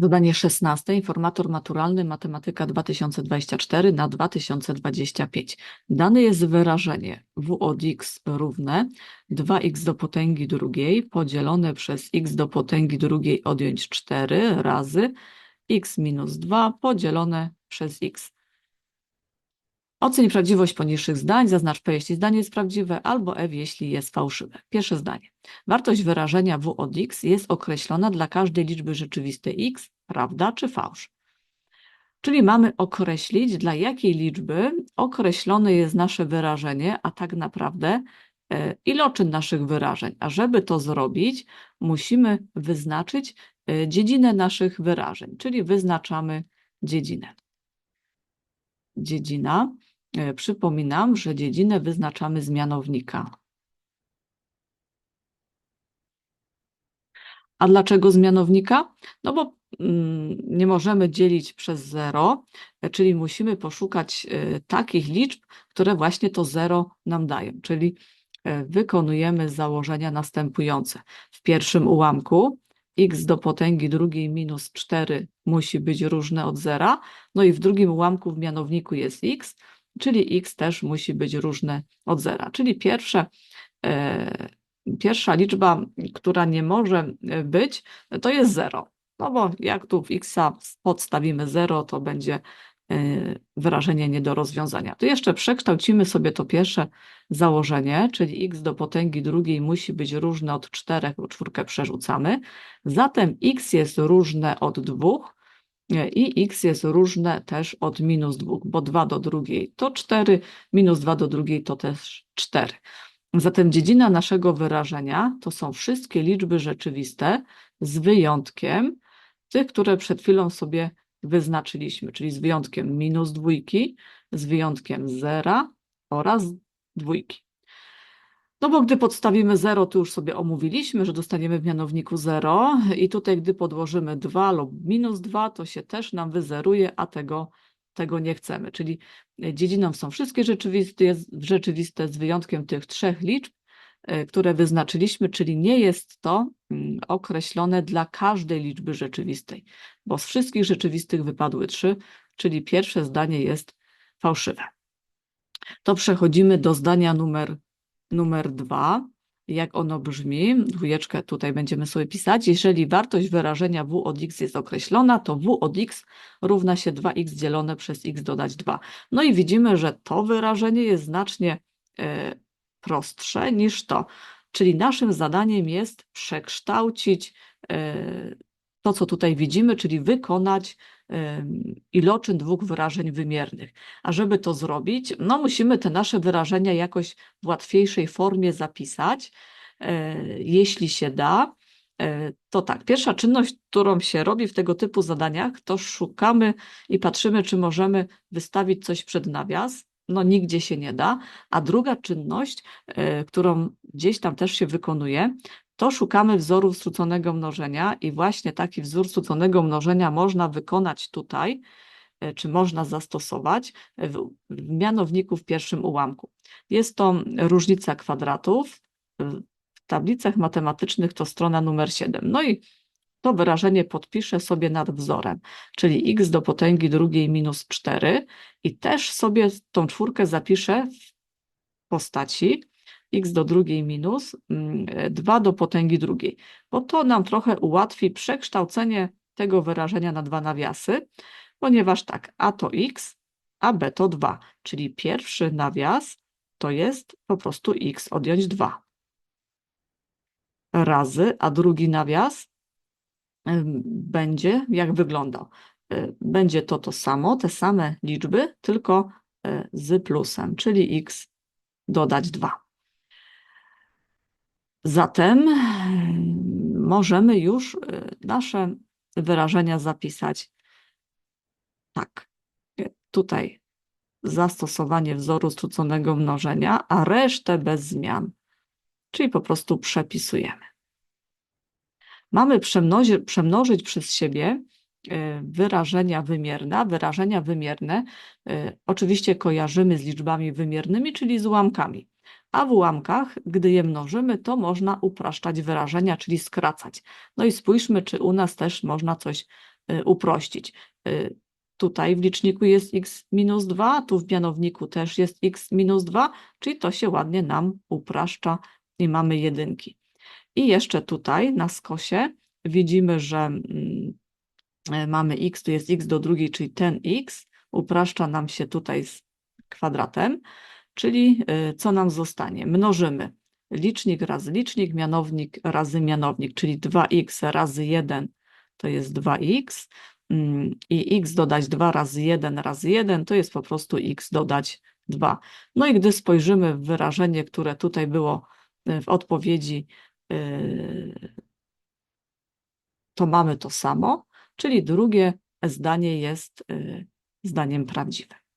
Zadanie 16. Informator maturalny Matematyka 2024 na 2025. Dane jest wyrażenie w od x równe 2x do potęgi drugiej podzielone przez x do potęgi drugiej odjąć 4 razy x minus 2 podzielone przez x. Oceń prawdziwość poniższych zdań, zaznacz P, jeśli zdanie jest prawdziwe, albo F, jeśli jest fałszywe. Pierwsze zdanie. Wartość wyrażenia W od x jest określona dla każdej liczby rzeczywistej x, prawda czy fałsz. Czyli mamy określić, dla jakiej liczby określone jest nasze wyrażenie, a tak naprawdę e, iloczyn naszych wyrażeń. A żeby to zrobić, musimy wyznaczyć e, dziedzinę naszych wyrażeń, czyli wyznaczamy dziedzinę. Dziedzina. E, Przypominam, że dziedzinę wyznaczamy z mianownika. A dlaczego z mianownika? No bo mm, nie możemy dzielić przez zero, e, czyli musimy poszukać e, takich liczb, które właśnie to zero nam dają, czyli wykonujemy założenia następujące. W pierwszym ułamku x do potęgi drugiej minus 4 musi być różne od zera, no i w drugim ułamku w mianowniku jest x, czyli x też musi być różne od zera. Czyli pierwsze, e, pierwsza liczba, która nie może e, być, to jest 0. No bo jak tu w x podstawimy 0, to będzie e, wyrażenie nie do rozwiązania. To jeszcze przekształcimy sobie to pierwsze założenie, czyli x do potęgi drugiej musi być różne od 4, bo czwórkę przerzucamy. Zatem x jest różne od 2, i x jest różne też od minus 2, bo 2 do drugiej to 4, minus 2 do drugiej to też 4. Zatem dziedzina naszego wyrażenia to są wszystkie liczby rzeczywiste z wyjątkiem tych, które przed chwilą sobie wyznaczyliśmy, czyli z wyjątkiem minus dwójki, z wyjątkiem zera oraz dwójki. No bo gdy podstawimy 0, to już sobie omówiliśmy, że dostaniemy w mianowniku 0 i tutaj gdy podłożymy 2 lub minus 2, to się też nam wyzeruje, a tego, tego nie chcemy. Czyli dziedziną są wszystkie rzeczywiste, rzeczywiste z wyjątkiem tych trzech liczb, e, które wyznaczyliśmy, czyli nie jest to mm, określone dla każdej liczby rzeczywistej, bo z wszystkich rzeczywistych wypadły 3, czyli pierwsze zdanie jest fałszywe. To przechodzimy do zdania numer numer dwa, jak ono brzmi, dwójeczkę tutaj będziemy sobie pisać, jeżeli wartość wyrażenia w od x jest określona, to w od x równa się 2x dzielone przez x dodać 2. No i widzimy, że to wyrażenie jest znacznie e, prostsze niż to, czyli naszym zadaniem jest przekształcić e, to, co tutaj widzimy, czyli wykonać iloczyn dwóch wyrażeń wymiernych. A żeby to zrobić, no musimy te nasze wyrażenia jakoś w łatwiejszej formie zapisać, e, jeśli się da. E, to tak, pierwsza czynność, którą się robi w tego typu zadaniach, to szukamy i patrzymy, czy możemy wystawić coś przed nawias. No, nigdzie się nie da. A druga czynność, e, którą gdzieś tam też się wykonuje, to szukamy wzoru skróconego mnożenia i właśnie taki wzór skróconego mnożenia można wykonać tutaj, e, czy można zastosować w, w mianowniku w pierwszym ułamku. Jest to różnica kwadratów. W tablicach matematycznych to strona numer 7. No i to wyrażenie podpiszę sobie nad wzorem, czyli x do potęgi drugiej minus 4 i też sobie tą czwórkę zapiszę w postaci x do drugiej minus 2 mm, do potęgi drugiej, bo to nam trochę ułatwi przekształcenie tego wyrażenia na dwa nawiasy, ponieważ tak, a to x, a b to 2, czyli pierwszy nawias to jest po prostu x odjąć 2 razy, a drugi nawias będzie jak wyglądał. E, będzie to to samo, te same liczby, tylko e, z plusem, czyli x dodać 2. Zatem możemy już y, nasze wyrażenia zapisać tak. Tutaj zastosowanie wzoru skróconego mnożenia, a resztę bez zmian, czyli po prostu przepisujemy. Mamy przemnożyć, przez siebie wyrażenia wymierne. Wyrażenia wymierne oczywiście kojarzymy z liczbami wymiernymi, czyli z ułamkami a w ułamkach, gdy je mnożymy, to można upraszczać wyrażenia, czyli skracać. No i spójrzmy, czy u nas też można coś y, uprościć. Y, Tutaj w liczniku jest x minus 2, tu w mianowniku też jest x minus 2, czyli to się ładnie nam upraszcza i mamy jedynki. I jeszcze tutaj na skosie widzimy, że mm, e, mamy x, tu jest x do drugiej, czyli ten x, upraszcza nam się tutaj z kwadratem, czyli y, co nam zostanie? Mnożymy licznik razy licznik, mianownik razy mianownik, czyli 2x razy 1 to jest 2x mm, i x dodać 2 razy 1 razy 1 to jest po prostu x dodać 2. No i gdy spojrzymy w wyrażenie, które tutaj było y, w odpowiedzi, y, to mamy to samo, czyli drugie zdanie jest zdaniem prawdziwym.